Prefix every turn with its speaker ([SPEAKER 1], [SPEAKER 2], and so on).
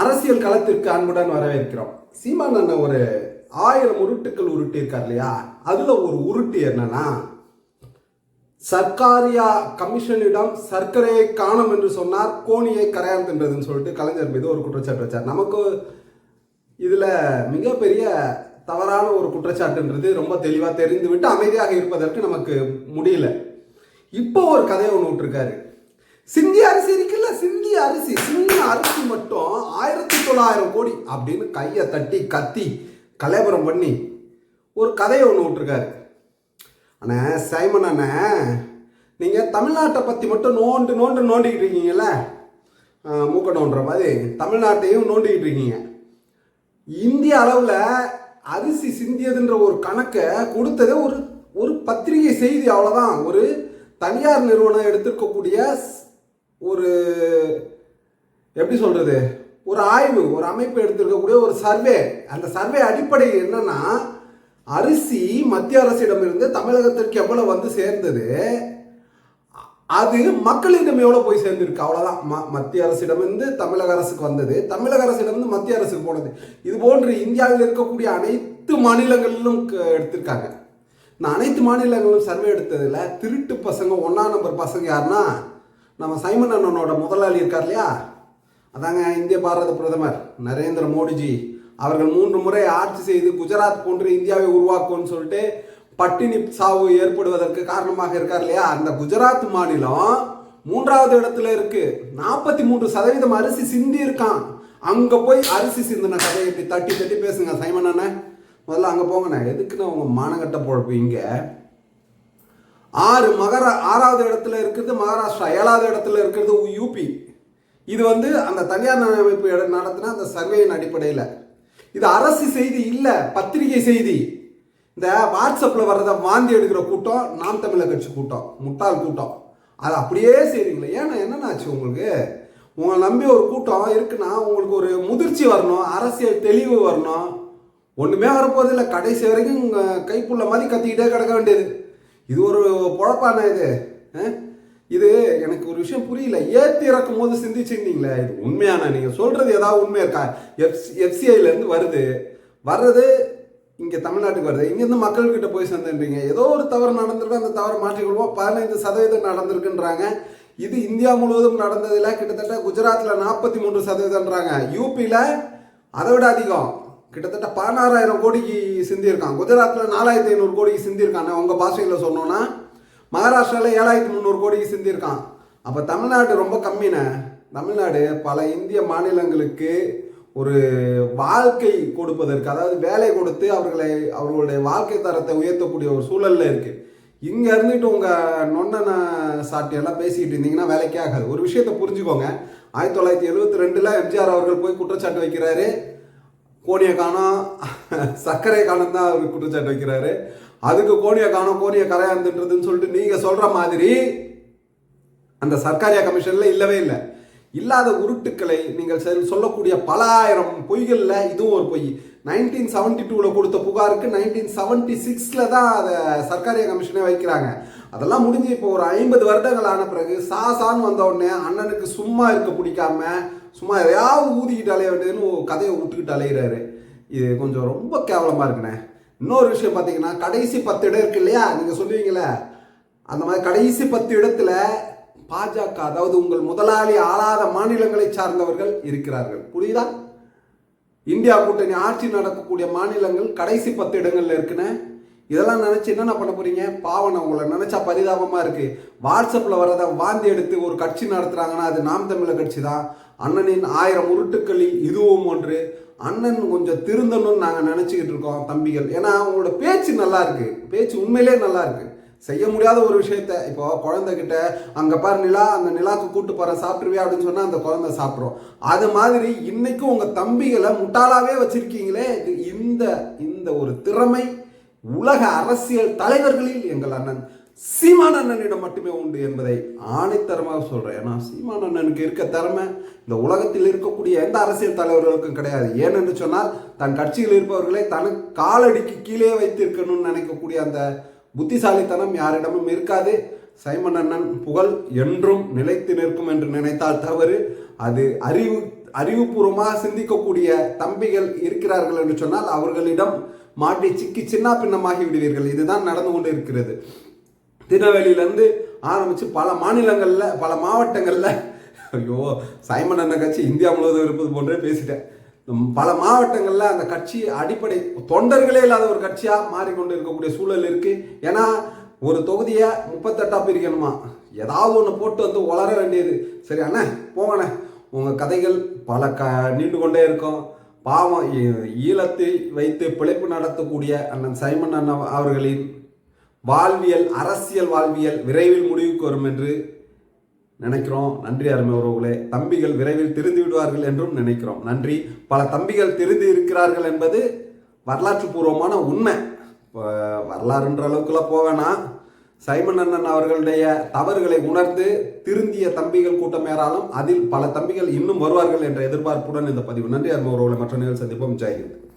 [SPEAKER 1] அரசியல் களத்திற்கு அன்புடன் வரவேற்கிறோம். சீமான் அண்ணன் ஒரு ஆயிரம் உருட்டுக்கள் உருட்டியிருக்கார் இல்லையா? அதுல ஒரு உருட்டு என்னன்னா சர்க்காரியா கமிஷனிடம் சர்க்கரையை காணும் என்று சொன்னார் கோணியை கரையான் தின்றதுன்னு சொல்லிட்டு கலைஞர் மீது ஒரு குற்றச்சாட்டு வச்சார். நமக்கு இதுல மிகப்பெரிய தவறான ஒரு குற்றச்சாட்டுன்றது ரொம்ப தெளிவாக தெரிந்து விட்டு அமைதியாக இருப்பதற்கு நமக்கு முடியல. இப்போ ஒரு கதையை ஒன்று விட்டுருக்காரு. சிந்தி அரிசி இருக்குல்ல சிந்தி அரிசி. சின்ன அரிசி மட்டும் ஆயிரத்தி தொள்ளாயிரம் கோடி அப்படின்னு கையை தட்டி கத்தி கலேபரம் பண்ணி ஒரு கதையை ஒன்று விட்டுருக்காரு. அண்ணே சைமன் அண்ணே நீங்கள் தமிழ்நாட்டை பற்றி மட்டும் நோண்டு நோண்டு நோண்டிக்கிட்டு இருக்கீங்கல்ல? மூக்க நோண்டுற மாதிரி தமிழ்நாட்டையும் நோண்டிக்கிட்டு இருக்கீங்க. இந்திய அளவில் அரிசி சிந்தியதுன்ற ஒரு கணக்கை கொடுத்ததே ஒரு ஒரு பத்திரிகை செய்தி அவ்வளோதான் ஒரு தனியார் நிறுவனம் எடுத்திருக்கக்கூடிய ஒரு எப்படி சொல்கிறது ஒரு ஆய்வு ஒரு அமைப்பு எடுத்திருக்கக்கூடிய ஒரு சர்வே. அந்த சர்வே அடிப்படை என்னன்னா அரிசி மத்திய அரசிடமிருந்து தமிழகத்திற்கு எவ்வளோ வந்து சேர்ந்தது? அது மக்களிடம் எவ்வளோ போய் சேர்ந்துருக்கு? அவ்வளோதான் ம மத்திய அரசிடமிருந்து தமிழக அரசுக்கு வந்தது. தமிழக அரசிடமிருந்து மத்திய அரசுக்கு போனது. இது போன்று இந்தியாவில் இருக்கக்கூடிய அனைத்து மாநிலங்களிலும் க- எடுத்திருக்காங்க. இந்த அனைத்து மாநிலங்களிலும் சர்வே எடுத்ததில் திருட்டு பசங்க ஒன்றாம் நம்பர் பசங்க யாருன்னா நம்ம சைமன் அண்ணனோட முதலாளி இருக்கார் இல்லையா? அதாங்க இந்திய பாரத பிரதமர் நரேந்திர மோடிஜி. அவர்கள் மூன்று முறை ஆட்சி செய்து குஜராத் போன்று இந்தியாவை உருவாக்கும்னு சொல்லிட்டு பட்டினி சாவு ஏற்படுவதற்கு காரணமாக இருக்கார் இல்லையா? அந்த குஜராத் மாநிலம் மூன்றாவது இடத்துல இருக்கு. நாற்பத்தி மூன்று சதவீதம் அரிசி சிந்தி இருக்கான். அங்க போய் அரிசி சிந்தின கதையை இப்படி தட்டி தட்டி பேசுங்க சைமன் அண்ணன் முதல்ல அங்க போங்கண்ணே. எதுக்குன்னு உங்க மானகட்ட பொழப்பு இங்க? ஆறு மகர ஆறாவது இடத்துல இருக்கிறது மகாராஷ்டிரா ஏழாவது இடத்துல இருக்கிறது யூபி இது வந்து அந்த தனியார் அமைப்பு நடத்தின அந்த சர்வேயின் அடிப்படையில். இது அரசு செய்தி இல்லை பத்திரிகை செய்தி. இந்த வாட்ஸ்அப்பில் வர்றத வாந்தி எடுக்கிற கூட்டம் நாம் தமிழர் கட்சி கூட்டம் முட்டாள் கூட்டம். அது அப்படியே செய்றீங்களே ஏன்னா என்னென்ன ஆச்சு உங்களுக்கு? உங்களை நம்பி ஒரு கூட்டம் இருக்குன்னா உங்களுக்கு ஒரு முதிர்ச்சி வரணும் அரசியல் தெளிவு வரணும். ஒன்றுமே வரப்போதில்லை கடைசி வரைக்கும் கைப்புள்ள மாதிரி கத்திக்கிட்டே கிடக்க வேண்டியது. இது ஒரு பொழப்பான இது இது எனக்கு ஒரு விஷயம் புரியல. ஏற்றி இறக்கும் போது சிந்திச்சிருந்தீங்களே? இது உண்மையான? நீங்கள் சொல்கிறது ஏதாவது உண்மை இருக்கா? எஃப் எஃப்சிஐலேருந்து வருது. வர்றது இங்கே தமிழ்நாட்டுக்கு வருது. இங்கேருந்து மக்கள்கிட்ட போய் சேர்ந்துன்றீங்க. ஏதோ ஒரு தவறு நடந்திருக்கு. அந்த தவறு மாற்றிக்கொள்வோம் பதினைந்து சதவீதம் நடந்திருக்குன்றாங்க. இது இந்தியா முழுவதும் நடந்ததில் கிட்டத்தட்ட குஜராத்தில் நாற்பத்தி மூன்று சதவீதம்ன்றாங்க. யூபியில் அதை விட அதிகம். கிட்டத்தட்ட பதினாறாயிரம் கோடிக்கு சிந்தியிருக்கான் குஜராத்தில் நாலாயிரத்தி ஐநூறு கோடிக்கு சிந்தியிருக்காங்க. உங்கள் பாஷையில் சொன்னோன்னா மகாராஷ்டிராவில் ஏழாயிரத்தி முந்நூறு கோடிக்கு சிந்தியிருக்கான் அப்போ தமிழ்நாடு ரொம்ப கம்மிண்ணே தமிழ்நாடு பல இந்திய மாநிலங்களுக்கு ஒரு வாழ்க்கை கொடுப்பதற்கு அதாவது வேலை கொடுத்து அவர்களை அவர்களுடைய வாழ்க்கை தரத்தை உயர்த்தக்கூடிய ஒரு சூழலில் இருக்கு. இங்கே இருந்துட்டு உங்கள் நொண்டன சாட்டியெல்லாம் பேசிக்கிட்டு இருந்தீங்கன்னா வேலைக்கே ஆகாது. ஒரு விஷயத்தை புரிஞ்சுக்கோங்க. ஆயிரத்தி தொள்ளாயிரத்தி எழுபத்தி ரெண்டில் எம்ஜிஆர் அவர்கள் போய் குற்றச்சாட்டு வைக்கிறாரு. கோடிய காணம் சர்க்கரை காணம் தான் அவர் குற்றச்சாட்டு வைக்கிறாரு. அதுக்கு கோடிய காணம் கோணியை கரையாந்துன்றதுன்னு சொல்லிட்டு நீங்க சொல்ற மாதிரி அந்த சர்க்காரியா கமிஷன்ல இல்லவே இல்லை. இல்லாத உருட்டுக்களை நீங்கள் சொல்லக்கூடிய பல ஆயிரம் பொய்களில் இதுவும் ஒரு பொய். நைன்டீன் செவன்டி டூவில் கொடுத்த புகாருக்கு நைன்டீன் செவன்டி சிக்ஸில் தான் அதை சர்க்காரியா கமிஷனே வைக்கிறாங்க. அதெல்லாம் முடிஞ்சு இப்போ ஒரு ஐம்பது வருடங்கள் ஆன பிறகு சாசான்னு வந்த உடனே அண்ணனுக்கு சும்மா இருக்க பிடிக்காம சும்மா எதையாவது ஊதிக்கிட்டு அலைய வேண்டியதுன்னு ஒரு கதையை விட்டுக்கிட்டு அலையிறாரு. இது கொஞ்சம் ரொம்ப கேவலமாக இருக்குண்ணே. இன்னொரு விஷயம் பார்த்தீங்கன்னா கடைசி பத்து இடம் இருக்கு இல்லையா? நீங்கள் சொல்லுவீங்களே அந்த மாதிரி கடைசி பத்து இடத்துல பாஜக அதாவது உங்கள் முதலாளி ஆளாத மாநிலங்களை சார்ந்தவர்கள் இருக்கிறார்கள். புரியுதா? இந்தியா கூட்டணி ஆட்சி நடக்கக்கூடிய மாநிலங்கள் கடைசி பத்து இடங்கள்ல இருக்குன்னு இதெல்லாம் நினைச்சு என்னென்ன பண்ண போறீங்க? பாவனை உங்களை நினைச்சா பரிதாபமா இருக்கு. வாட்ஸ்அப்ல வரத வாந்தி எடுத்து ஒரு கட்சி நடத்துறாங்கன்னா அது நாம் தமிழர் கட்சி தான் அண்ணனின் ஆயிரம் உருட்டுக்களில் இதுவும் ஒன்று. அண்ணன் கொஞ்சம் திருந்தணும்னு நாங்கள் நினச்சிக்கிட்டு இருக்கோம் தம்பிகள். ஏன்னா அவங்களோட பேச்சு நல்லா இருக்கு. பேச்சு உண்மையிலே நல்லா இருக்கு. செய்ய முடியாத ஒரு விஷயத்த இப்போ குழந்தைகிட்ட அங்கே பாரு நிலா அந்த நிலாக்கு கூட்டு போற சாப்பிட்ருவியா அப்படின்னு சொன்னால் அந்த குழந்தை சாப்பிட்றோம் அது மாதிரி இன்னைக்கும் உங்கள் தம்பிகளை முட்டாளாவே வச்சிருக்கீங்களே இது இந்த இந்த ஒரு திறமை உலக அரசியல் தலைவர்களில் எங்கள் அண்ணன். சீமான் அண்ணனிடம் மட்டுமே உண்டு என்பதை ஆணைத்தரமாக சொல்கிறேன் ஏன்னா சீமான் அண்ணனுக்கு இருக்க திறமை இந்த உலகத்தில் இருக்கக்கூடிய எந்த அரசியல் தலைவர்களுக்கும் கிடையாது. ஏனென்று சொன்னால் தன் கட்சியில் இருப்பவர்களை தனக்கு காலடிக்கு கீழே வைத்திருக்கணும்னு நினைக்கக்கூடிய அந்த புத்திசாலித்தனம் யாரிடமும் இருக்காது. சைமன் அண்ணன் புகழ் என்றும் நிலைத்து நிற்கும் என்று நினைத்தால் தவறு. அது அறிவு அறிவுபூர்வமாக சிந்திக்கக்கூடிய தம்பிகள் இருக்கிறார்கள் என்று சொன்னால் அவர்களிடம் மாட்டி சிக்கி சின்ன பின்னமாகி விடுவீர்கள். இதுதான் நடந்து கொண்டு இருக்கிறது திருநெல்வேலியிலேருந்து ஆரம்பித்து பல மாநிலங்களில் பல மாவட்டங்களில். ஐயோ சைமன் அண்ணன் கட்சி இந்தியா முழுவதும் இருப்பது போன்றே பேசிட்டேன். பல மாவட்டங்களில் அந்த கட்சி அடிப்படை தொண்டர்களே இல்லாத ஒரு கட்சியாக மாறிக்கொண்டு இருக்கக்கூடிய சூழல் இருக்குது ஏன்னா ஒரு தொகுதியை முப்பத்தெட்டாக பிரிக்கணுமா? ஏதாவது ஒன்று போட்டு வந்து வளர வேண்டியது. சரி அண்ணே போங்கண்ணே. உங்கள் கதைகள் பல க நீண்டு கொண்டே இருக்கும். பாவம் ஈழத்தை வைத்து பிழைப்பு நடத்தக்கூடிய அண்ணன் சைமன் அண்ணன் அவர்களின் வாழ்வியல் அரசியல் வாழ்வியல் விரைவில் முடிவுக்கு வரும் என்று நினைக்கிறோம். நன்றி அருமை உறவுகளே. தம்பிகள் விரைவில் திருந்து விடுவார்கள் என்றும் நினைக்கிறோம். நன்றி. பல தம்பிகள் திருந்து இருக்கிறார்கள் என்பது வரலாற்று பூர்வமான உண்மை. இப்போ வரலாறுன்ற அளவுக்குலாம் போவேனா சைமன் அண்ணன் அவர்களுடைய தவறுகளை உணர்ந்து திருந்திய தம்பிகள் கூட்டம் ஏறாலும் அதில் பல தம்பிகள் இன்னும் வருவார்கள் என்ற எதிர்பார்ப்புடன் இந்த பதிவு. நன்றி அருமை உறவுகளை. மற்ற நேரில் சந்திப்போம். ஜெயஹிந்த்.